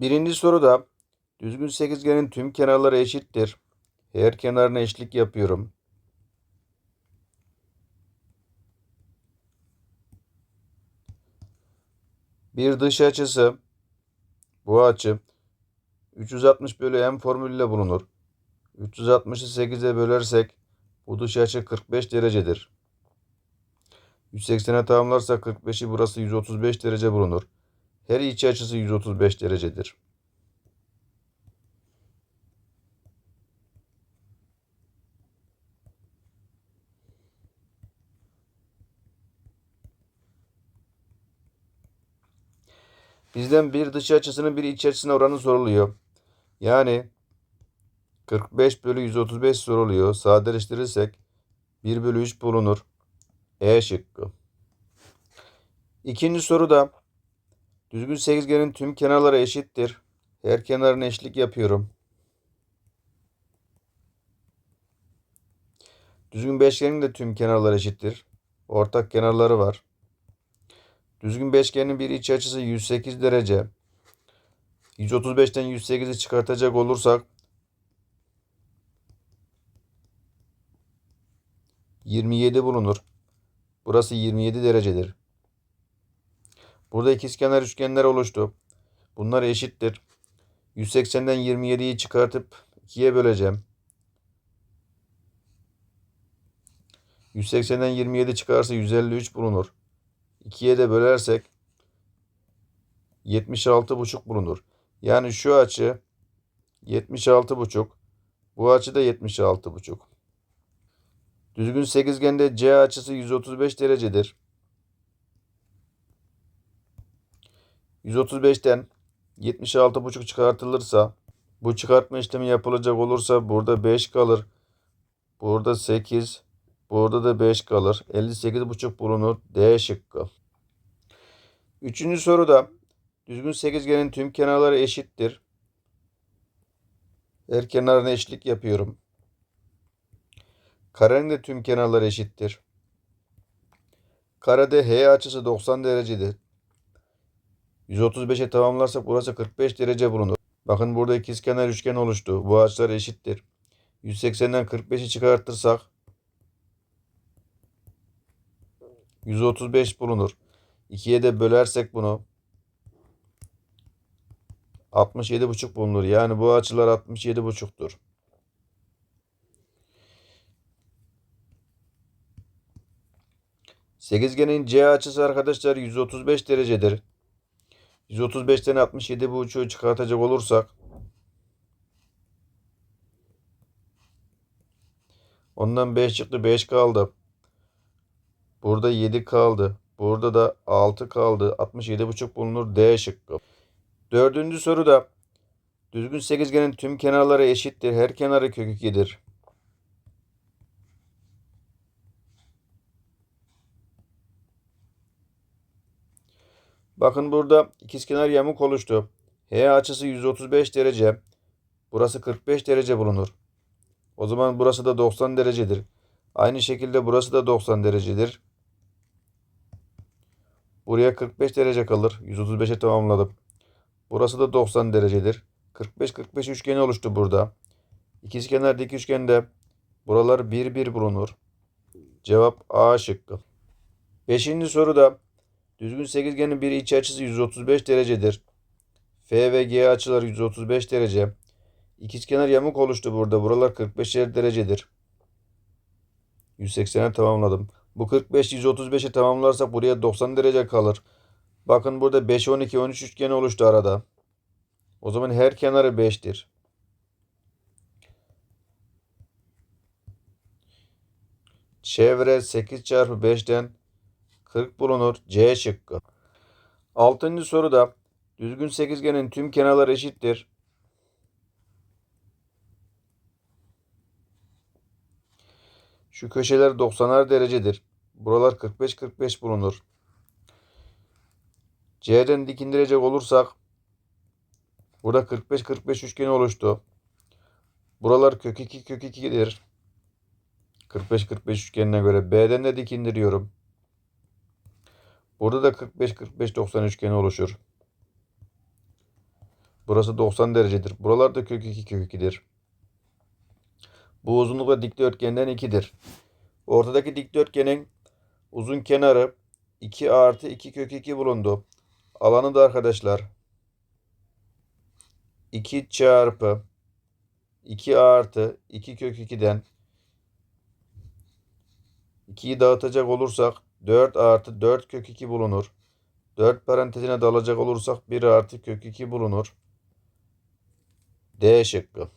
Birinci soruda düzgün sekizgenin tüm kenarları eşittir. Her kenarına eşlik yapıyorum. Bir dış açısı bu açı 360 bölü m formülüyle bulunur. 360'ı 8'e bölersek bu dış açı 45 derecedir. 180'e tamamlarsak 45'i burası 135 derece bulunur. Her iç açısı 135 derecedir. Bizden bir dış açısının bir iç açısına oranı soruluyor. Yani 45 bölü 135 soruluyor. Sadeleştirirsek 1 bölü 3 bulunur. E şıkkı. İkinci soruda düzgün sekizgenin tüm kenarları eşittir. Her kenarına eşlik yapıyorum. Düzgün beşgenin de tüm kenarları eşittir. Ortak kenarları var. Düzgün beşgenin bir iç açısı 108 derece. 135'ten 108'i çıkartacak olursak 27 bulunur. Burası 27 derecedir. Burada ikizkenar üçgenler oluştu. Bunlar eşittir. 180'den 27'yi çıkartıp 2'ye böleceğim. 180'den 27 çıkarsa 153 bulunur. 2'ye de bölersek 76,5 bulunur. Yani şu açı 76,5. Bu açı da 76,5. Düzgün sekizgende C açısı 135 derecedir. 135'ten 76,5 çıkartılırsa bu çıkartma işlemi yapılacak olursa burada 5 kalır. Burada 8, burada da 5 kalır. 58,5 bulunur. D şıkkı. Üçüncü soruda düzgün sekizgenin tüm kenarları eşittir. Her kenarına eşlik yapıyorum. Karenin de tüm kenarları eşittir. Karede H açısı 90 derecedir. 135'e tamamlarsak burası 45 derece bulunur. Bakın burada ikizkenar üçgen oluştu. Bu açılar eşittir. 180'den 45'i çıkartırsak 135 bulunur. 2'ye de bölersek bunu 67,5 bulunur. Yani bu açılar 67,5'tur. Sekizgenin C açısı arkadaşlar 135 derecedir. 135'ten 67,5'u çıkartacak olursak ondan 5 çıktı 5 kaldı. Burada 7 kaldı. Burada da 6 kaldı. 67,5 bulunur. D şıkkı. Dördüncü soruda düzgün sekizgenin tüm kenarları eşittir. Her kenarı kök 2'dir. Bakın burada ikizkenar yamuk oluştu. H açısı 135 derece. Burası 45 derece bulunur. O zaman burası da 90 derecedir. Aynı şekilde burası da 90 derecedir. Buraya 45 derece kalır. 135'e tamamladım. Burası da 90 derecedir. 45-45 üçgeni oluştu burada. İkizkenar dik üçgende buralar 1 1 bulunur. Cevap A şıkkı. Beşinci soruda düzgün sekizgenin bir iç açısı 135 derecedir. F ve G açıları 135 derece. İkizkenar yamuk oluştu burada. Buralar 45 derecedir. 180'e tamamladım. Bu 45 135'i tamamlarsak buraya 90 derece kalır. Bakın burada 5 12 13 üçgeni oluştu arada. O zaman her kenarı 5'tir. Çevre 8 çarpı 5'ten 40 bulunur. C şıkkı. Altıncı soruda düzgün sekizgenin tüm kenarları eşittir. Şu köşeler 90'ar derecedir. Buralar 45-45 bulunur. C'den dik indirecek olursak burada 45-45 üçgeni oluştu. Buralar kök 2 kök 2'dir. 45-45 üçgenine göre B'den de dik indiriyorum. Burada da 45-45-90 üçgeni oluşur. Burası 90 derecedir. Buralar da kök 2 kök 2'dir. Bu uzunluk da dikdörtgenden 2'dir. Ortadaki dikdörtgenin uzun kenarı 2 artı 2 kök 2 bulundu. Alanı da arkadaşlar 2 çarpı 2 artı 2 kök 2'den 2'yi dağıtacak olursak 4 artı 4 kök 2 bulunur. 4 parantezine dalacak olursak 1 artı kök 2 bulunur. D şıkkı.